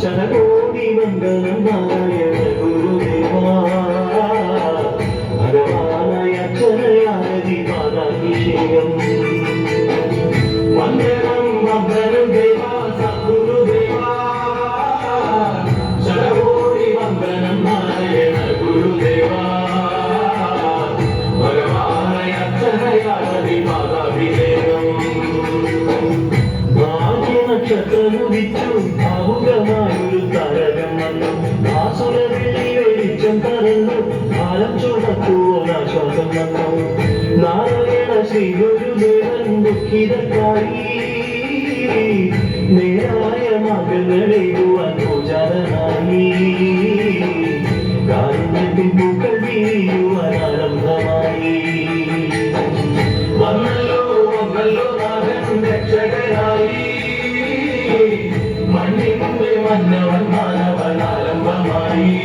శతకోటి మంగళం నాయ గురుదేవా భగవానయ చరయాది పాదాభిషేకం. మంగళ ആസുരവെള്ളി വെളിച്ചം തറന്നു ഭാരം ചുടക്കുവാശ്വാസം വന്നു. നാരായണ ശ്രീ ഗുരുദേവൻ ദുഃഖിതക്കായി നേരായ മകളെഴുവാൻ പൂജാരനായി. കാരുണ്യത്തിൻ പൂക്കൾ വീഴുവാൻ ആരംഭമായി വന്നല്ലോ വന്നല്ലോ നാഥൻ രക്ഷകനായി മണ്ണിന്റെ മന്നവൻ മാനവൻ ആരംഭമായി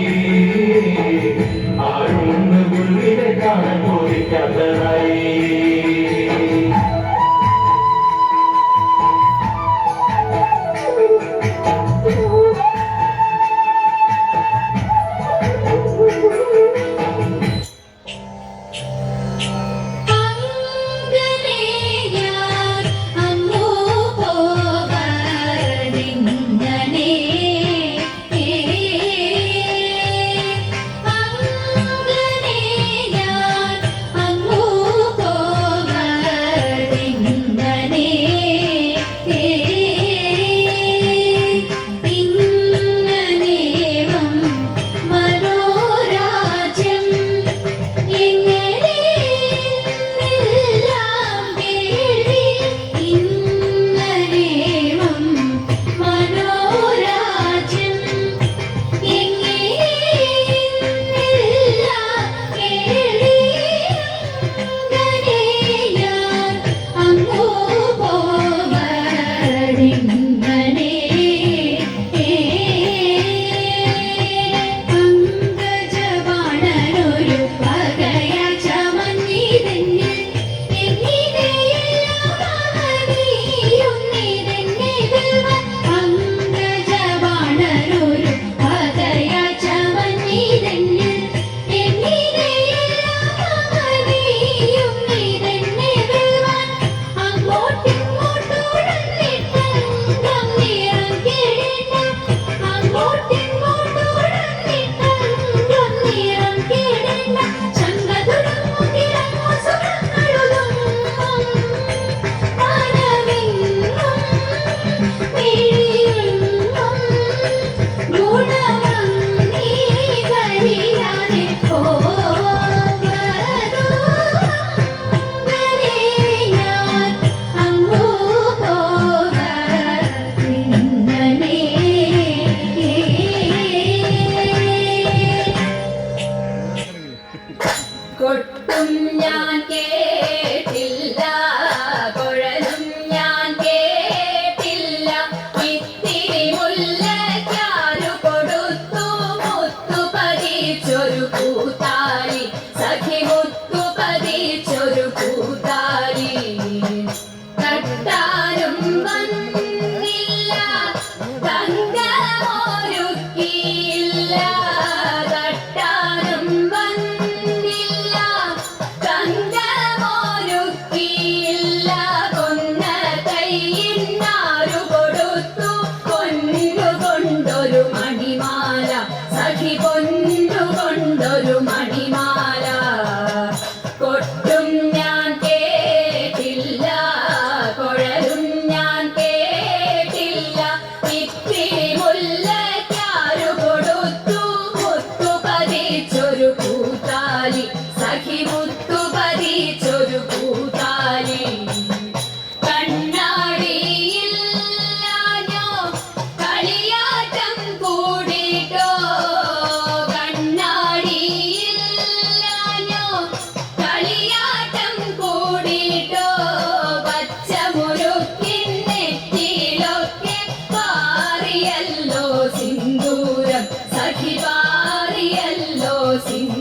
സഖി കൊണ്ടൊരു sí.